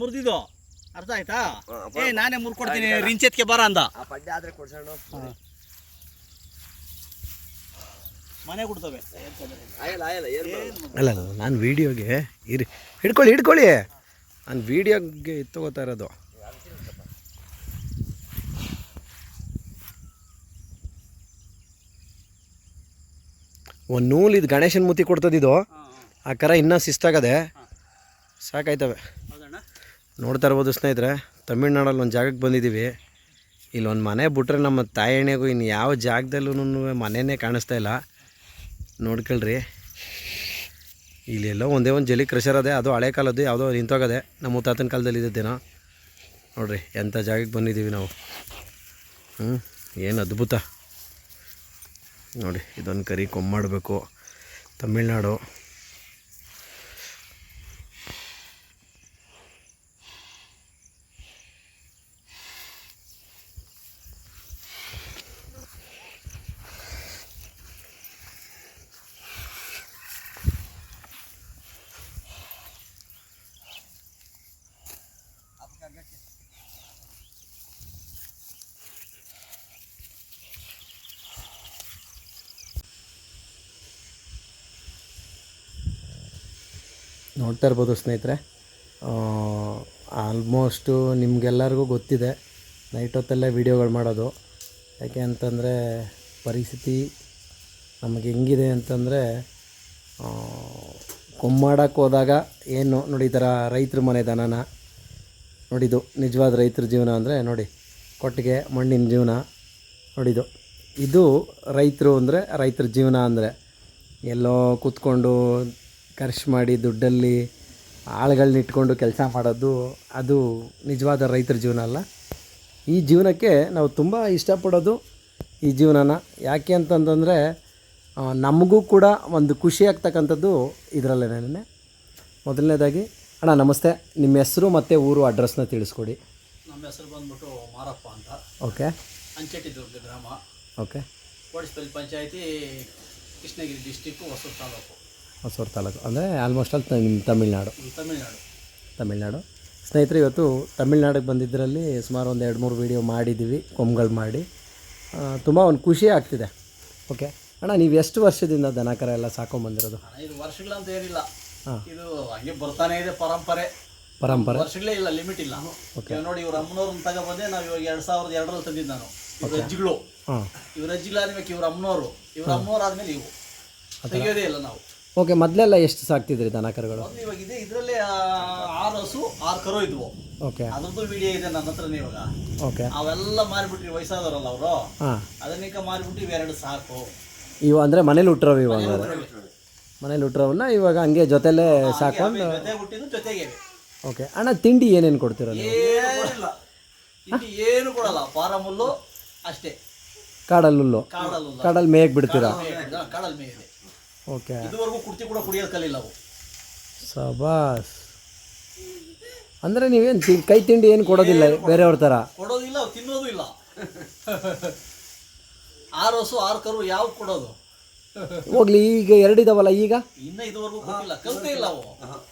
ಮುರಿದಿದ್ದು ಅರ್ಥ ಆಯ್ತಾ? ಏ ನಾನೇ ಮುರ್ಕೊಡ್ತೀನಿ ರಿಂಚೆತ್ಗೆ ಬರ ಅಂದ. ಆ ಪಡ್ಡೆ ಆದ್ರೆ ಕೊಡ್ಸೋಣ. ಮನೆ ಕೊಡ್ತವೆ ಆಯಲ್ಲ ಆಯಲ್ಲ ಏನು ಅಲ್ಲ ಅಲ್ಲ ನಾನು ವೀಡಿಯೋಗೆ ಇರಿ. ಹಿಡ್ಕೊಳ್ಳಿ ಹಿಡ್ಕೊಳ್ಳಿ. ನಾನು ವೀಡಿಯೋಗೆ ತಗೋತಾ ಇರೋದು. ಒಂದು ನೂಲಿದ್ದು ಇದು ಗಣೇಶನ ಮೂತಿ ಕೊಡ್ತದಿದು. ಆ ಕರ ಇನ್ನೂ ಶಿಸ್ತಾಗದೆ ಸಾಕಾಯ್ತವೆ. ನೋಡ್ತಾ ಇರ್ಬೋದು ಸ್ನೇಹಿತರೆ, ತಮಿಳ್ನಾಡಲ್ಲಿ ಒಂದು ಜಾಗಕ್ಕೆ ಬಂದಿದ್ದೀವಿ. ಇಲ್ಲಿ ಒಂದು ಮನೆ ಬಿಟ್ಟರೆ ನಮ್ಮ ತಾಯಣೆಗೂ ಇನ್ನು ಯಾವ ಜಾಗದಲ್ಲೂ ಮನೆಯೇ ಕಾಣಿಸ್ತಾ ಇಲ್ಲ. ನೋಡ್ಕೊಳ್ರಿ. ಇಲ್ಲೆಲ್ಲೋ ಒಂದೇ ಒಂದು ಜಲಿ ಕ್ರಷರ್ ಅದೇ, ಅದು ಹಳೆ ಕಾಲದ್ದು, ಯಾವುದೋ ನಿಂತೋಗದೆ. ನಮ್ಮ ಮುತ್ತಾತನ ಕಾಲದಲ್ಲಿ ಇದ್ದದ್ದೇನೋ ನೋಡ್ರಿ ಎಂಥ ಜಾಗಕ್ಕೆ ಬಂದಿದ್ದೀವಿ ನಾವು. ಹ್ಞೂ ಏನು ಅದ್ಭುತ. ನೋಡಿ ಇದೊಂದು ಕರಿ ಕೊಂಬಾಡಬೇಕು ತಮಿಳ್ನಾಡು. ನೋಡ್ತಾ ಇರ್ಬೋದು ಸ್ನೇಹಿತರೆ. ಆಲ್ಮೋಸ್ಟು ನಿಮಗೆಲ್ಲರಿಗೂ ಗೊತ್ತಿದೆ ನೈಟ್ ಹೊತ್ತಲ್ಲೇ ವೀಡಿಯೋಗಳು ಮಾಡೋದು. ಯಾಕೆ ಅಂತಂದರೆ ಪರಿಸ್ಥಿತಿ ನಮಗೆ ಹೆಂಗಿದೆ ಅಂತಂದರೆ ಕೊಮ್ಮಾಡಕ್ಕೆ ಹೋದಾಗ ಏನು ನೋಡಿ ಈ ಥರ ರೈತರ ಮನೆ ದನನ ನೋಡಿದು ನಿಜವಾದ ರೈತರ ಜೀವನ ಅಂದರೆ ನೋಡಿ, ಕೊಟ್ಟಿಗೆ, ಮಣ್ಣಿನ ಜೀವನ ನೋಡಿದು ಇದು ರೈತರು ಅಂದರೆ ರೈತರ ಜೀವನ ಅಂದರೆ ಎಲ್ಲೋ ಕೂತ್ಕೊಂಡು ಖರ್ಚು ಮಾಡಿ ದುಡ್ಡಲ್ಲಿ ಆಳುಗಳನ್ನ ಇಟ್ಕೊಂಡು ಕೆಲಸ ಮಾಡೋದು ಅದು ನಿಜವಾದ ರೈತರ ಜೀವನ ಅಲ್ಲ. ಈ ಜೀವನಕ್ಕೆ ನಾವು ತುಂಬ ಇಷ್ಟಪಡೋದು ಈ ಜೀವನನ. ಯಾಕೆ ಅಂತಂತಂದರೆ ನಮಗೂ ಕೂಡ ಒಂದು ಖುಷಿ ಆಗ್ತಕ್ಕಂಥದ್ದು ಇದರಲ್ಲೇನೆ ಮೊದಲನೇದಾಗಿ ಅಣ್ಣ ನಮಸ್ತೆ. ನಿಮ್ಮ ಹೆಸರು ಮತ್ತು ಊರು ಅಡ್ರೆಸ್ನ ತಿಳಿಸ್ಕೊಡಿ. ನಮ್ಮ ಹೆಸರು ಬಂದ್ಬಿಟ್ಟು ಮಾರಪ್ಪ ಅಂತ. ಓಕೆ. ಗ್ರಾಮ. ಓಕೆ. ಕೋಡಿಸ್ಪಲ್ಲಿ ಪಂಚಾಯತಿ ಕೃಷ್ಣಗಿರಿ ಡಿಸ್ಟಿಕ್ಕು ಹೊಸೂರು ತಾಲೂಕು. ಹೊಸೂರು ತಾಲೂಕು. ಅಂದರೆ ಆಲ್ಮೋಸ್ಟ್ ಆಲ್ ತ- ನಿಮ್ಮ ತಮಿಳ್ನಾಡು. ತಮಿಳ್ನಾಡು. ತಮಿಳ್ನಾಡು ಸ್ನೇಹಿತರೆ ಇವತ್ತು ತಮಿಳ್ನಾಡಿಗೆ ಬಂದಿದ್ದರಲ್ಲಿ ಸುಮಾರು ಒಂದು ಎರಡು ಮೂರು ವೀಡಿಯೋ ಮಾಡಿದ್ದೀವಿ ಕೊಂಬುಗಳು ಮಾಡಿ. ತುಂಬ ಒಂದು ಖುಷಿ ಆಗ್ತಿದೆ. ಓಕೆ ಅಣ್ಣ ನೀವು ಎಷ್ಟು ವರ್ಷದಿಂದ ದನಕರ ಎಲ್ಲ ಸಾಕೊಂಬಂದಿರೋದು ಐದು ಇದು ವರ್ಷಗಳಂತ ಏನಿಲ್ಲ. ಇದು ಹಂಗೆ ಬರ್ತಾನೆ ಇದೆ ಪರಂಪರೆ. ಪರಂಪರೆ? ವರ್ಷಗಳೇ ಇಲ್ಲ ಲಿಮಿಟ್ ಇಲ್ಲ. ಓಕೆ ನೋಡಿ ಇವ್ರ ಅಮ್ಮನವ್ರನ್ನ ತಗೊಬಂದೆ ನಾವು ಇವಾಗ ಎರಡು ಸಾವಿರದ ಎರಡರಲ್ಲಿ ತಂದಿದ್ದು ನಾನು. ಇವ್ರ ಅಜ್ಜಿಗಳು ಇವ್ರ ಅಜ್ಜಿಗಳಾದ್ಮೇಲೆ ಇವ್ರ ಅಮ್ಮನವರು. ಇವ್ರ ಅಮ್ಮನವ್ರು ಆದ್ಮೇಲೆ ಇವು. ತೆಗಿಯೋದೇ ಇಲ್ಲ ನಾವು. ಓಕೆ ಮೊದಲೆಲ್ಲ ಎಷ್ಟು ಸಾಕ್ತಿದ್ರಿ ದನ ಕರುಗಳು ಮೊದ್ಲು ಇವಾಗ ಇದೆ. ಇದರಲ್ಲೇ ಆರು ಹಸು ಆರು ಕರು ಇದ್ವು. ಓಕೆ. ಅದ್ರದ್ದು ವಿಡಿಯೋ ಇದೆ ನನ್ನ ಹತ್ರನೇ ಇವಾಗ. ಓಕೆ. ಅವೆಲ್ಲ ಮಾರಿಬಿಟ್ರಿ ವಯಸ್ಸಾದವರಲ್ಲ ಅವರು. ಹಾಂ. ಮಾರಿಬಿಟ್ಟು ಇವೆರಡು ಸಾಕು. ಇವು ಅಂದರೆ ಮನೇಲಿ ಹುಟ್ಟಿರೋವು ಇವಾಗ? ಮನೇಲಿ ಹುಟ್ಟಿರೋವನ್ನ ಇವಾಗ. ಹಂಗೆ ಜೊತೆಲೇ ಸಾಕೊಂಡು ಜೊತೆ ಹುಟ್ಟಿದ್ದು ಜೊತೆಗೆ. ಓಕೆ. ಅಣ್ಣ ತಿಂಡಿ ಏನೇನು ಕೊಡ್ತೀರ ನೀವು? ಏನಿಲ್ಲ ಇಲ್ಲಿ ಏನು ಕೊಡಲ್ಲ. ಪಾರಮುಲ್ಲು ಅಷ್ಟೇ. ಕಾಡಲ್ಲುಲ್ಲು ಕಾಡಲ್ಲ ಕಾಡಲ್ಲಿ ಮೇಯಕ್ಕೆ ಬಿಡ್ತೀರಾ? ಕಾಡಲ್ ಮೇಯಿದೆ ಓಕೆ. ಇದುವರೆಗೂ ಕುರ್ತಿ ಕೂಡ ಕುಡಿಯೋದು ಕಲಿಲ್ಲ ಅವು. ಸಬಾಸ್ ಅಂದರೆ ನೀವೇನು ತಿ ಕೈ ತಿಂಡಿ ಏನು ಕೊಡೋದಿಲ್ಲ ಬೇರೆಯವ್ರ ಥರ ಕೊಡೋದಿಲ್ಲ ಅವು ತಿನ್ನೋದು ಇಲ್ಲ. ಆರು ಹಸು ಆರು ಕರು ಯಾವ ಕೊಡೋದು? ಹೋಗ್ಲಿ ಈಗ ಎರಡಿದಾವಲ್ಲ ಈಗ? ಇನ್ನ ಇದುವರೆಗೂ ಕೊಟ್ಟಿಲ್ಲ. ಕಲ್ತೇ ಇಲ್ಲ ಅವು.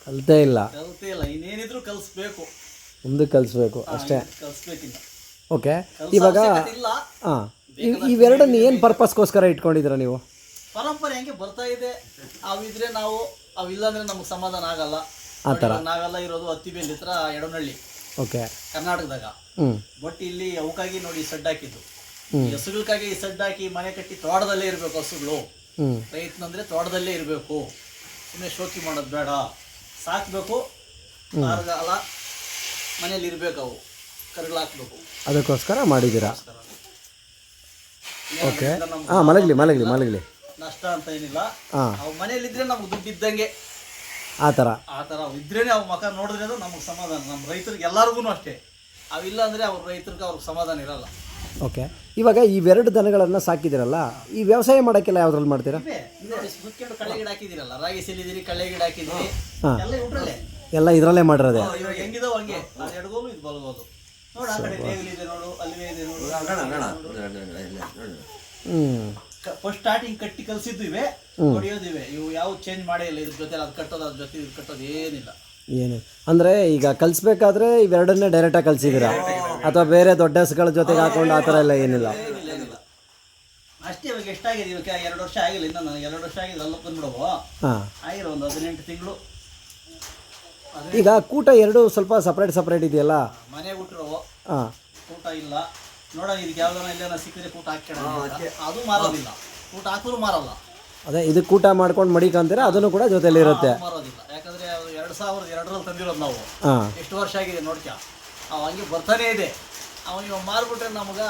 ಕಲ್ತೇ ಇಲ್ಲ. ಕಲ್ತೇ ಇಲ್ಲ. ಇನ್ನೇನಿದ್ರು ಕಲಿಸ್ಬೇಕು. ಮುಂದಕ್ಕೆ ಕಲಿಸ್ಬೇಕು ಅಷ್ಟೇ. ಕಲಿಸ್ಬೇಕಿನ್ನ. ಓಕೆ. ಇವಾಗ ಇಲ್ಲ. ಹಾಂ ಇವೆರಡನ್ನ ಏನು ಪರ್ಪಸ್ಗೋಸ್ಕರ ಇಟ್ಕೊಂಡಿದ್ದೀರಾ ನೀವು? ಪರಂಪರೆ ಹೆಂಗೆ ಬರ್ತಾ ಇದೆ ಅವಿದ್ರೆ ನಾವು ಅವಿಲ್ಲ ಅಂದ್ರೆ ನಮ್ಗೆ ಸಮಾಧಾನ ಆಗಲ್ಲ. ಆ ಥರ. ನಾವೆಲ್ಲ ಇರೋದು ಹತ್ತಿಬೇಲಿ ಹತ್ರ ಎಡನಹಳ್ಳಿ ಓಕೆ. ಕರ್ನಾಟಕದಾಗ. ಹ್ಞೂ ಬಟ್ ಇಲ್ಲಿ ಅವಕ್ಕಾಗಿ ನೋಡಿ ಸಡ್ ಹಾಕಿದ್ದು. ಈ ಹಸುಗಳಿಗಾಗಿ ಈ ಸಡ್ ಹಾಕಿ ಮನೆ ಕಟ್ಟಿ ತೋಟದಲ್ಲೇ ಇರಬೇಕು ಹಸುಗಳು. ಹ್ಞೂ ಪ್ರಯತ್ನ ಅಂದ್ರೆ ತೋಟದಲ್ಲೇ ಇರಬೇಕು. ಸುಮ್ಮನೆ ಶೋಕಿ ಮಾಡೋದು ಬೇಡ. ಸಾಕ್ಬೇಕು. ಅಲ್ಲ ಮನೇಲಿ ಇರ್ಬೇಕು ಅವು. ಕರುಗಳು ಹಾಕ್ಬೇಕು. ಅದಕ್ಕೋಸ್ಕರ ಮಾಡಿದ್ದೀರಾ? ಓಕೆ. ಹಾಂ ಮಲಗಲಿ ಮಲಗಲಿ ಮಲಗಲಿ. ನಷ್ಟ ಅಂತ ಏನಿಲ್ಲ ಅವ್ ಮನೇಲಿ ಇದ್ರೆ ನಮ್ಗೆ ದುಡ್ಡು ಇದ್ದಂಗೆ ಆ ಥರ ಆ ಥರ ಅವು ಇದ್ರೇನೆ ಅವ್ ಮಕ ನೋಡಿದ್ರೆ ಅದು ನಮಗೆ ಸಮಾಧಾನ ನಮ್ಮ ರೈತರಿಗೆ ಎಲ್ಲರಿಗೂ ಅಷ್ಟೇ ಅವಿಲ್ಲ ಅಂದ್ರೆ ಅವ್ರ ರೈತರಿಗೆ ಅವ್ರಿಗೆ ಸಮಾಧಾನ ಇರಲ್ಲ ಓಕೆ ಇವಾಗ ಇವೆರಡು ದನಗಳನ್ನ ಸಾಕಿದಿರಲ್ಲ ಈ ವ್ಯವಸಾಯ ಮಾಡಕ್ಕೆಲ್ಲ ಯಾವ್ದ್ರಲ್ಲಿ ಮಾಡ್ತೀರಾ ಕಳೆ ಕಳ್ಳೆ ಗಿಡ ಹಾಕಿದಿರಲ್ಲ ರಾಗಿ ಸೆಲ್ಲಿದಿರಿ ಕಳೆ ಗಿಡ ಹಾಕಿದಿರಿ. ಎಲ್ಲ ಇದ್ರಲ್ಲೇ ಎಲ್ಲ ಇದರಲ್ಲೇ ಮಾಡಿರೋದೆ ಇವಾಗ ಹೆಂಗಿದಾವ ಹಂಗೆ ಅದು ಎಡಗೋಲು ಇದು ಬಲ್ಬೋದು ನೋಡು ಆ ಕಡೆ ನೇಗಿಲು ಇದೆ ನೋಡು ಅಲ್ಲಿ ಇದೆ ನೋಡು. ಹ್ಞೂ ಫಸ್ಟ್ ಸ್ಟಾರ್ಟಿಂಗ್ ಕಟ್ಟಿ ಕಲ್ಸಿದ್ದು ಇವೆ ಹೊಡಿಯೋದಿವೆ. ಇವು ಯಾವ ಚೇಂಜ್ ಮಾಡೇ ಇಲ್ಲ. ಇದ್ರ ಜೊತೆ ಅದು ಕಟ್ಟೋದು ಅದ್ರ ಜೊತೆ ಇದು ಕಟ್ಟೋದು ಏನಿಲ್ಲ. ಏನು? ಅಂದ್ರೆ ಈಗ ಕಲಿಸ್ಬೇಕಾದ್ರೆ ಇವೆರಡನ್ನೇ ಡೈರೆಕ್ಟಾಗಿ ಕಲಿಸಿದ್ದೀರಾ? ಅಥವಾ ಬೇರೆ ದೊಡ್ಡ ಹಸುಗಳ ಜೊತೆಗೆ ಹಾಕೊಂಡು ಆ ಥರ ಎಲ್ಲ ಏನಿಲ್ಲ? ಏನಿಲ್ಲ ಅಷ್ಟೇ ಇವಾಗ ಎಷ್ಟಾಗಿದೆ? ಇವಾಗ ಎರಡು ವರ್ಷ ಆಗಿಲ್ಲ. ಇನ್ನು ನನಗೆ ಎರಡು ವರ್ಷ ಆಗಿದೆ ಅಲ್ಲ ಬಂದ್ಬಿಡವು? ಹಾಂ. ಆಗಿರೋ ಒಂದು ಹದಿನೆಂಟು ತಿಂಗಳು. ಈಗ ಕೂಟ ಎರಡು ಸ್ವಲ್ಪ ಸಪ್ರೇಟ್ ಸಪ್ರೇಟ್ ಇದೆಯಲ್ಲ? ಮನೆ ಹುಟ್ಟಿರೋವು ಹಾಂ. ಕೂಟ ಇಲ್ಲ. ನೋಡೋಣ ಇದಕ್ಕೆ ಯಾವ್ದಾನ ಇಲ್ಲೇನ ಸಿಕ್ಕಿದ್ರೆ ಹಾಕ್ಕೊಳ್ಳೋಣ ಅಂತ. ಅದು ಮಾರೋದಿಲ್ಲ. ಊಟ ಹಾಕಿದ್ರು ಮಾರಲ್ಲ. ಅದೇ ಇದು ಕೂಟ ಮಾಡ್ಕೊಂಡು ಮಡಿಕಂತೀರ ಅದನ್ನು ಕೂಡ ಜೊತೆಲಿ ಇರುತ್ತೆ. ಮಾರೋದಿಲ್ಲ. ಯಾಕಂದ್ರೆ ಎರಡು ಸಾವಿರದ ಎರಡರಲ್ಲಿ ತಂದಿರೋದು ನಾವು. ಎಷ್ಟು ವರ್ಷ ಆಗಿದೆ ನೋಡ್ಕ್ಯ ಅವ ಹಂಗೆ ಬರ್ತಾನೇ ಇದೆ. ಅವನಿಗೆ ಮಾರ್ಬಿಟ್ರೆ ನಮ್ಗೆ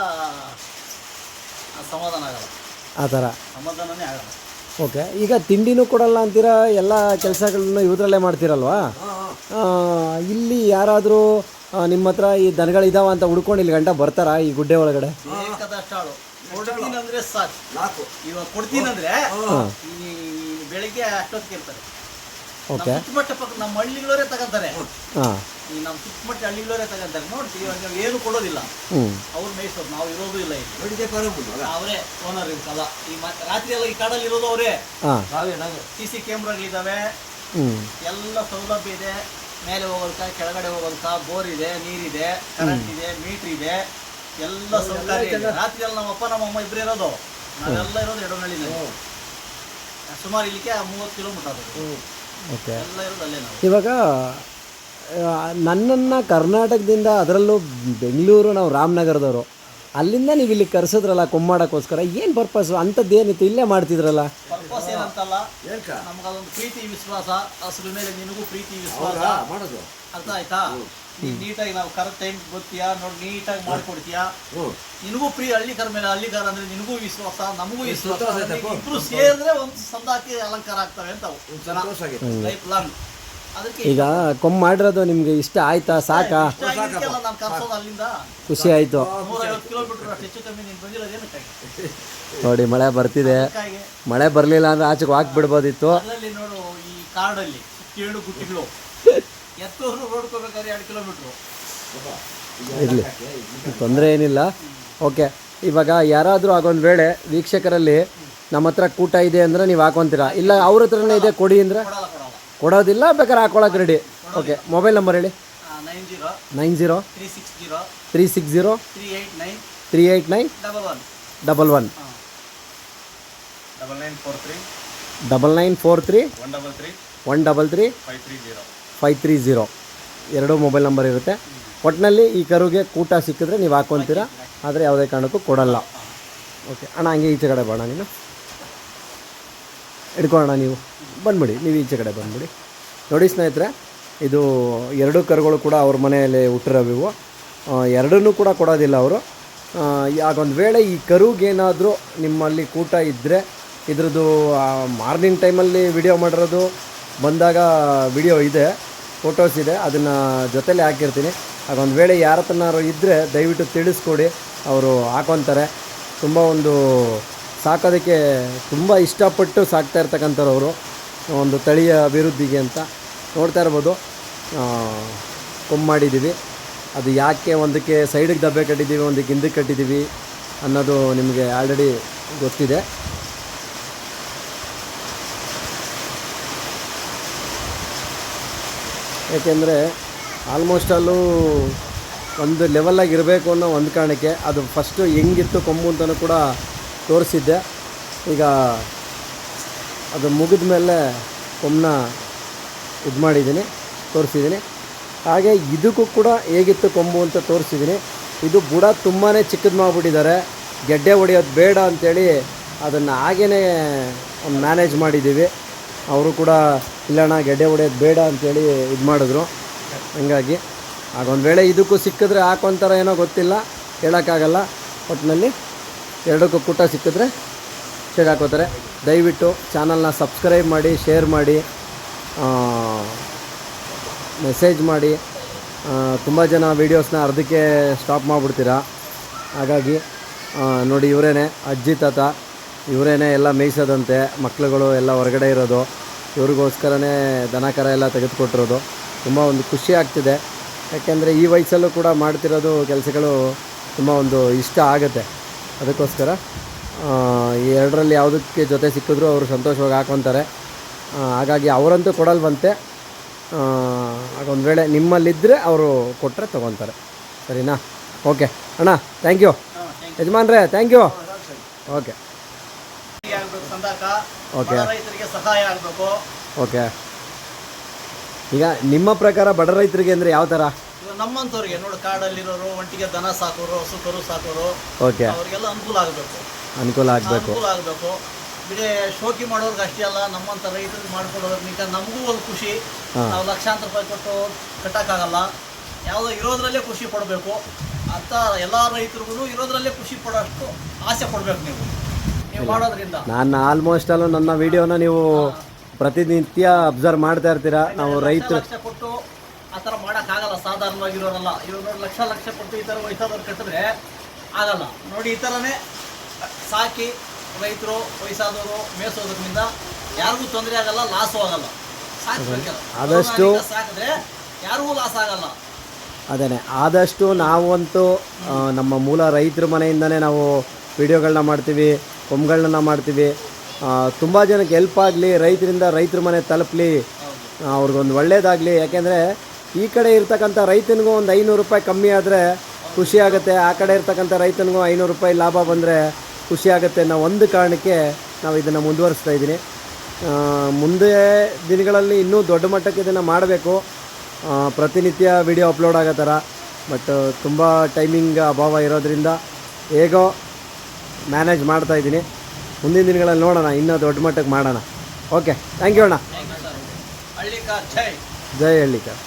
ಸಮಾಧಾನ ಆಗಲ್ಲ. ಆ ಥರ. ಸಮಾಧಾನನೇ ಆಗಲ್ಲ. ಓಕೆ ಈಗ ತಿಂಡಿನೂ ಕೊಡಲ್ಲ ಅಂತೀರಾ ಎಲ್ಲ ಕೆಲಸಗಳನ್ನ ಇವ್ರಲ್ಲೇ ಮಾಡ್ತೀರಲ್ವಾ? ಆ, ಇಲ್ಲಿ ಯಾರಾದರೂ ನಿಮ್ಮ ಹತ್ರ ಈ ದನಗಳಿದಾವ ಅಂತ ಹುಡ್ಕೊಂಡು ಇಲ್ಲಿ ಗಂಟ ಬರ್ತಾರಾ ಈ ಗುಡ್ಡೆ ಒಳಗಡೆ? ಕೊಡ್ತೀನಿ ಅಂದ್ರೆ ಸಾಕು. ನಾಲ್ಕು. ಇವಾಗ ಕೊಡ್ತೀನಂದ್ರೆ ಈ ಬೆಳಿಗ್ಗೆ ಅಷ್ಟೊತ್ತಿಗೆ ಇರ್ತಾರೆ. ನಮ್ಮ ಓಕೆ. ಸುತ್ತಮಟ್ಟ ಪಕ್ಕ ನಮ್ಮ ಹಳ್ಳಿಗಳವರೇ ತಗೊಂತಾರೆ. ಹಾಂ. ಈ ನಮ್ಮ ಸುತ್ತಮಟ್ಟ ಹಳ್ಳಿಗಳವರೇ ತಗೊಂತಾರೆ. ನೋಡ್ತೀವಿ ಇವಾಗ ನಾವು ಏನು ಕೊಡೋದಿಲ್ಲ. ಅವ್ರು ಮೇಯಿಸೋದು ನಾವು ಇರೋದು ಇಲ್ಲ ಇಲ್ಲಿ. ನೋಡಿದ್ದೆ ಪರಮುಂದು ಅವರೇ ಓನರ್ ಇರ್ಕಲ್ಲ ಈ ಮ- ರಾತ್ರಿ ಎಲ್ಲ ಈ ಕಾಡಲ್ಲಿ ಇರೋದು ಅವರೇ. ನಾವೇ ಸಿ ಸಿ ಕ್ಯಾಮ್ರಾಗಳಿದ್ದಾವೆ ಎಲ್ಲ ಸೌಲಭ್ಯ ಇದೆ. ಮೇಲೆ ಹೋಗೋದಕ್ಕ ಕೆಳಗಡೆ ಹೋಗೋಂತ ಬೋರ್ ಇದೆ ನೀರಿದೆ ಕರೆಂಟ್ ಇದೆ ಮೀಟರ್ ಇದೆ ಎಲ್ಲ ಸೌಕರ್ಯ ಇದೆ. ರಾತ್ರಿ ನಮ್ಮಪ್ಪ ನಮ್ಮ ಅಪ್ಪ ನಮ್ಮ ಅಮ್ಮ ಇಬ್ಬರೇ ಇರೋದು. ನಾವೆಲ್ಲ ಇರೋದು ಎಡನಹಳ್ಳಿನಲ್ಲಿ ಸುಮಾರು ಇಲ್ಲಿಗೆ ಮೂವತ್ತು ಕಿಲೋಮೀಟರ್ ಓಕೆ. ಎಲ್ಲ ಇರೋದು ಅಲ್ಲೇ ನಾವು. ಇವಾಗ ನನ್ನನ್ನ ಕರ್ನಾಟಕದಿಂದ ಅದರಲ್ಲೂ ಬೆಂಗಳೂರು ನಾವು ರಾಮನಗರದವರು ಅಲ್ಲಿಂದ ನೀವು ಇಲ್ಲಿ ಕರೆಸಿದ್ರಲ್ಲ ಕುಮ್ಮಾಡೋಕ್ಕೋಸ್ಕರ ಏನು ಪರ್ಪಸ್ ಅಂಥದ್ದು ಏನಿತ್ತು ಇಲ್ಲೇ ಮಾಡ್ತಿದ್ರಲ್ಲ? ಪರ್ಪಸ್ ಏನಂತಲ್ಲ ಹೇಳ್ಕ ನಮ್ಗದೊಂದು ಪ್ರೀತಿ ವಿಶ್ವಾಸ ಹಸಿರು ಮೇಲೆ ನಿನಗೂ ಪ್ರೀತಿ ವಿಶ್ವಾಸ. ಮಾಡೋದು. ಅರ್ಥ ಆಯ್ತಾ? ನೀನ್ ನೀಟಾಗಿ ನಾವು ಕರೆಕ್ಟ್ ಟೈಮ್ ಗೊತ್ತೀಯಾ? ನೋಡಿ ನೀಟಾಗಿ ಮಾಡ್ಕೊಡ್ತೀಯಾ? ನಿನಗೂ ಪ್ರೀ ಹಳ್ಳಿಕರ ಮೇಲೆ ಹಳ್ಳಿಗಾರ ಅಂದ್ರೆ ನಿನಗೂ ವಿಶ್ವಾಸ ನಮಗೂ ವಿಶ್ವಾಸ. ಇಬ್ರು ಸೇರಿದ್ರೆ ಒಂದು ಸಂದಾಕಿ ಅಲಂಕಾರ ಆಗ್ತವೆ ಅಂತ ಲೈಫ್ ಲಾಂಗ್ ಈಗ ಕೊಮ್ಮ ಮಾಡಿರೋದು ನಿಮ್ಗೆ ಇಷ್ಟ ಆಯ್ತಾ? ಸಾಕಾ? ಖುಷಿ ಆಯ್ತು. ನೋಡಿ ಮಳೆ ಬರ್ತಿದೆ. ಮಳೆ ಬರಲಿಲ್ಲ ಅಂದ್ರೆ ಆಚೆಗೆ ಹಾಕ್ಬಿಡ್ಬೋದಿತ್ತು ಅಲ್ಲಲ್ಲಿ ನೋಡು ಈ ಕಾಡಲ್ಲಿ ಏಳು ಗುಟ್ಟಿಗಳು. ಎತ್ತೂರು ರೋಡ್ಕೋಬೇಕಾದ್ರೆ ಎರಡು ಕಿಲೋಮೀಟ್ರು ಇರಲಿ ತೊಂದರೆ ಏನಿಲ್ಲ. ಓಕೆ ಇವಾಗ ಯಾರಾದರೂ ಆಗೊಂದು ವೇಳೆ ವೀಕ್ಷಕರಲ್ಲಿ ನಮ್ಮ ಹತ್ರ ಕೂಟ ಇದೆ ಅಂದರೆ ನೀವು ಹಾಕೊತೀರಾ? ಇಲ್ಲ ಅವ್ರ ಹತ್ರನೇ ಇದೆ ಕೊಡಿ ಅಂದರೆ? ಕೊಡೋದಿಲ್ಲ ಬೇಕಾದ್ರೆ ಹಾಕೊಳಕ್ಕೆ ರೆಡಿ ಓಕೆ ಮೊಬೈಲ್ ನಂಬರ್ ಹೇಳಿ. Nine zero nine zero three six zero three six zero three eight nine three eight nine double one double one double nine four three double nine four three one double three one double three five three zero five three zero ಎರಡೂ mobile number ಇರುತ್ತೆ. ಒಟ್ಟಿನಲ್ಲಿ ಈ ಕರುಗೆ ಕೂಟ ಸಿಕ್ಕಿದ್ರೆ ನೀವು ಹಾಕ್ಕೊತೀರಾ ಆದರೆ ಯಾವುದೇ ಕಾರಣಕ್ಕೂ ಕೊಡಲ್ಲ. ಓಕೆ ಅಣ್ಣ ಹಂಗೆ ಈಚೆ ಕಡೆ ಬೇಡ ನೀನು. ಹಿಡ್ಕೊಳ್ಳೋಣ ನೀವು. ಬಂದ್ಬಿಡಿ ನೀವು ಈಚೆ ಕಡೆ ಬಂದ್ಬಿಡಿ. ನೋಡಿ ಸ್ನೇಹಿತರೆ ಇದು ಎರಡು ಕರುಗಳು ಕೂಡ ಅವ್ರ ಮನೆಯಲ್ಲಿ ಹುಟ್ಟಿರೋವಿವು ಎರಡನ್ನೂ ಕೂಡ ಕೊಡೋದಿಲ್ಲ ಅವರು. ಯಾಗೊಂದು ವೇಳೆ ಈ ಕರುಗೇನಾದರೂ ನಿಮ್ಮಲ್ಲಿ ಕೂಟ ಇದ್ದರೆ ಇದ್ರದ್ದು ಮಾರ್ನಿಂಗ್ ಟೈಮಲ್ಲಿ ವಿಡಿಯೋ ಮಾಡಿರೋದು ಬಂದಾಗ ವಿಡಿಯೋ ಇದೆ ಫೋಟೋಸ್ ಇದೆ, ಅದನ್ನು ಜೊತೆಲೇ ಹಾಕಿರ್ತೀನಿ. ಹಾಗೊಂದು ವೇಳೆ ಯಾರ ಹತ್ರನಾರು ಇದ್ದರೆ ದಯವಿಟ್ಟು ತಿಳಿಸ್ಕೊಡಿ, ಅವರು ಹಾಕೊತಾರೆ. ತುಂಬ ಒಂದು ಸಾಕೋದಕ್ಕೆ ತುಂಬ ಇಷ್ಟಪಟ್ಟು ಸಾಕ್ತಾ ಇರ್ತಕ್ಕಂಥವ್ರು ಅವರು ಒಂದು ತಳಿಯ ಅಭಿವೃದ್ಧಿಗೆ ಅಂತ ನೋಡ್ತಾ ಇರ್ಬೋದು. ಕೊಮ್ಮು ಮಾಡಿದ್ದೀವಿ. ಅದು ಯಾಕೆ ಒಂದಕ್ಕೆ ಸೈಡಿಗೆ ದಬ್ಬೆ ಕಟ್ಟಿದ್ದೀವಿ, ಒಂದಕ್ಕೆ ಹಿಂದಕ್ಕೆ ಕಟ್ಟಿದ್ದೀವಿ ಅನ್ನೋದು ನಿಮಗೆ ಆಲ್ರೆಡಿ ಗೊತ್ತಿದೆ. ಏಕೆಂದರೆ ಆಲ್ಮೋಸ್ಟ್ ಅಲ್ಲೂ ಒಂದು ಲೆವೆಲಾಗಿ ಇರಬೇಕು ಅನ್ನೋ ಒಂದು ಕಾರಣಕ್ಕೆ ಅದು ಫಸ್ಟು ಹೆಂಗಿತ್ತು ಕೊಂಬು ಅಂತಲೂ ಕೂಡ ತೋರಿಸಿದ್ದೆ. ಈಗ ಅದು ಮುಗಿದ ಮೇಲೆ ಕೊಂಬನ ಇದು ಮಾಡಿದ್ದೀನಿ, ತೋರಿಸಿದ್ದೀನಿ. ಹಾಗೆ ಇದಕ್ಕೂ ಕೂಡ ಹೇಗಿತ್ತು ಕೊಂಬು ಅಂತ ತೋರಿಸಿದ್ದೀನಿ. ಇದು ಬುಡ ತುಂಬಾ ಚಿಕ್ಕದು ಮಾಡಿಬಿಟ್ಟಿದ್ದಾರೆ. ಗೆಡ್ಡೆ ಹೊಡೆಯೋದು ಬೇಡ ಅಂಥೇಳಿ ಅದನ್ನು ಹಾಗೇ ಮ್ಯಾನೇಜ್ ಮಾಡಿದ್ದೀವಿ. ಅವರು ಕೂಡ, ಇಲ್ಲಣ್ಣ, ಗೆಡ್ಡೆ ಹೊಡೆಯೋದು ಬೇಡ ಅಂತೇಳಿ ಇದು ಮಾಡಿದ್ರು. ಹಂಗಾಗಿ ಆಗೊಂದು ವೇಳೆ ಇದಕ್ಕೂ ಸಿಕ್ಕಿದ್ರೆ ಹಾಕೊಂತಾರ ಏನೋ ಗೊತ್ತಿಲ್ಲ, ಹೇಳೋಕ್ಕಾಗಲ್ಲ. ಒಟ್ಟಿನಲ್ಲಿ ಎರಡಕ್ಕೂ ಕೂಟ ಸಿಕ್ಕಿದ್ರೆ ಶೇರ್ ಹಾಕೋತಾರೆ. ದಯವಿಟ್ಟು ಚಾನಲ್ನ ಸಬ್ಸ್ಕ್ರೈಬ್ ಮಾಡಿ, ಶೇರ್ ಮಾಡಿ ಮೆಸೇಜ್ ಮಾಡಿ. ತುಂಬ ಜನ ವೀಡಿಯೋಸ್ನ ಅರ್ಧಕ್ಕೆ ಸ್ಟಾಪ್ ಮಾಡಿಬಿಡ್ತೀರಾ? ಹಾಗಾಗಿ ನೋಡಿ ಇವರೇನೆ, ಅಜ್ಜಿ ತಾತ. ಇವರೇನೆ ಎಲ್ಲ ಮೇಯಿಸೋದಂತೆ, ಮಕ್ಳುಗಳು ಎಲ್ಲ ಹೊರಗಡೆ ಇರೋದು, ಇವ್ರಿಗೋಸ್ಕರನೇ ದನ ಕರ ಎಲ್ಲ ತೆಗೆದುಕೊಟ್ಟಿರೋದು. ತುಂಬ ಒಂದು ಖುಷಿ ಆಗ್ತಿದೆ. ಯಾಕೆಂದರೆ ಈ ವಯಸ್ಸಲ್ಲೂ ಕೂಡ ಮಾಡ್ತಿರೋದು ಕೆಲಸಗಳು ತುಂಬ ಒಂದು ಇಷ್ಟ ಆಗುತ್ತೆ. ಅದಕ್ಕೋಸ್ಕರ ಈ ಎರಡರಲ್ಲಿ ಯಾವುದಕ್ಕೆ ಜೊತೆ ಸಿಕ್ಕಿದ್ರು ಅವರು ಸಂತೋಷವಾಗಿ ಹಾಕೊತಾರೆ. ಹಾಗಾಗಿ ಅವರಂತೂ ಕೊಡಲ್ವಂತೆ. ಒಂದು ವೇಳೆ ನಿಮ್ಮಲ್ಲಿದ್ದರೆ ಅವರು ಕೊಟ್ಟರೆ ತೊಗೊತಾರೆ. ಸರಿನಾ? ಓಕೆ. ಅಣ್ಣ ಥ್ಯಾಂಕ್ ಯು ಯಜಮಾನ್ರೇ ಥ್ಯಾಂಕ್ ಯು ಓಕೆ. ರೈತರಿಗೆ ಸಹಾಯ ಆಗಬೇಕು. ಓಕೆ ಈಗ ನಿಮ್ಮ ಪ್ರಕಾರ ಬಡ ರೈತರಿಗೆ ಅಂದ್ರೆ ಯಾವ ತರ? ನಮ್ಮಂತವ್ರಿಗೆ ನೋಡಿ ಕಾಡಲ್ಲಿರೋರು ಒಂಟಿಗೆ ದನ ಸಾಕೋರು ಹಸು ಕರು ಸಾಕೋರು ಓಕೆ ಅವರಿಗೆಲ್ಲ ಅನುಕೂಲ ಆಗಬೇಕು. ಅನುಕೂಲ ಆಗಬೇಕು. ಅನುಕೂಲ ಆಗಬೇಕು. ಬಿಡೇ ಶೋಕಿ ಮಾಡೋರ್ಗೆ ಅಷ್ಟೇ ಅಲ್ಲ ನಮ್ಮಂತ ರೈತರಿಗೆ ಮಾಡ್ಕೊಡೋದ್ರಿಂದ ನಮಗೂ ಒಂದು ಖುಷಿ. ನಾವು ಲಕ್ಷಾಂತರ ರೂಪಾಯಿ ಕೊಟ್ಟು ಕಟ್ಟಕ್ಕಾಗಲ್ಲ. ಯಾವುದೋ ಇರೋದ್ರಲ್ಲೇ ಖುಷಿ ಪಡಬೇಕು. ಅಂತ ಎಲ್ಲ ರೈತರಿಗೂ ಇರೋದ್ರಲ್ಲೇ ಖುಷಿ ಪಡೋಷ್ಟು ಆಸೆ ಪಡ್ಬೇಕು ನೀವು. ನಾನು ಆಲ್ಮೋಸ್ಟ್ ಅಲ್ಲ ನನ್ನ ವಿಡಿಯೋನ ನೀವು ಪ್ರತಿನಿತ್ಯ ಅಬ್ಸರ್ವ್ ಮಾಡ್ತಾ ಇರ್ತೀರಾ? ನಾವು ರೈತರು ಕೊಟ್ಟು ಆ ಥರ ಮಾಡೋಕ್ಕಾಗಲ್ಲ ಸಾಧಾರಣವಾಗಿರೋರಲ್ಲ. ಇವಾಗ ನೋಡಿ ಲಕ್ಷ ಲಕ್ಷ ಕೊಟ್ಟು ಈ ಥರ ವಯಸ್ಸಾದವ್ರು ಕಟ್ಟಿದ್ರೆ ಆಗಲ್ಲ. ನೋಡಿ ಈ ಥರನೇ ಸಾಕಿ ರೈತರು ವಯಸ್ಸಾದವರು ಮೇಯಿಸೋದ್ರಿಂದ ಯಾರಿಗೂ ತೊಂದರೆ ಆಗಲ್ಲ ಲಾಸು ಆಗಲ್ಲ. ಆದಷ್ಟು- ಸಾಕಿದ್ರೆ ಯಾರಿಗೂ ಲಾಸ್ ಆಗಲ್ಲ. ಅದೇನೆ. ಆದಷ್ಟು ನಾವಂತೂ ನಮ್ಮ ಮೂಲ ರೈತರ ಮನೆಯಿಂದನೇ ನಾವು ವಿಡಿಯೋಗಳನ್ನ ಮಾಡ್ತೀವಿ. ಕೊಂಬುಗಳನ್ನ ಮಾಡ್ತೀವಿ. ತುಂಬ ಜನಕ್ಕೆ ಹೆಲ್ಪ್ ಆಗಲಿ, ರೈತರಿಂದ ರೈತರ ಮನೆ ತಲುಪಲಿ. ಅವ್ರಿಗೊಂದು ಒಳ್ಳೇದಾಗಲಿ. ಯಾಕೆಂದರೆ ಈ ಕಡೆ ಇರ್ತಕ್ಕಂಥ ರೈತನಿಗೂ ಒಂದು ಐನೂರು ರೂಪಾಯಿ ಕಮ್ಮಿ ಆದರೆ ಖುಷಿ ಆಗುತ್ತೆ. ಆ ಕಡೆ ಇರ್ತಕ್ಕಂಥ ರೈತನಿಗೂ ಐನೂರು ರೂಪಾಯಿ ಲಾಭ ಬಂದರೆ ಖುಷಿ ಆಗುತ್ತೆ ಅನ್ನೋ ಒಂದು ಕಾರಣಕ್ಕೆ ನಾವು ಇದನ್ನು ಮುಂದುವರಿಸ್ತಾ ಇದ್ದೀನಿ. ಮುಂದೆ ದಿನಗಳಲ್ಲಿ ಇನ್ನೂ ದೊಡ್ಡ ಮಟ್ಟಕ್ಕೆ ಇದನ್ನು ಮಾಡಬೇಕು. ಪ್ರತಿನಿತ್ಯ ವಿಡಿಯೋ ಅಪ್ಲೋಡ್ ಆಗೋ ಥರ. ಬಟ್ ತುಂಬ ಟೈಮಿಂಗ್ ಅಭಾವ ಇರೋದರಿಂದ ಹೇಗೋ ಮ್ಯಾನೇಜ್ ಮಾಡ್ತಾ ಇದ್ದೀನಿ. ಮುಂದಿನ ದಿನಗಳಲ್ಲಿ ನೋಡೋಣ ಇನ್ನೂ ದೊಡ್ಡ ಮಟ್ಟಕ್ಕೆ ಮಾಡೋಣ. ಓಕೆ ಥ್ಯಾಂಕ್ ಯು ಅಣ್ಣ. ಜೈ ಹಳ್ಳಿಕರ್.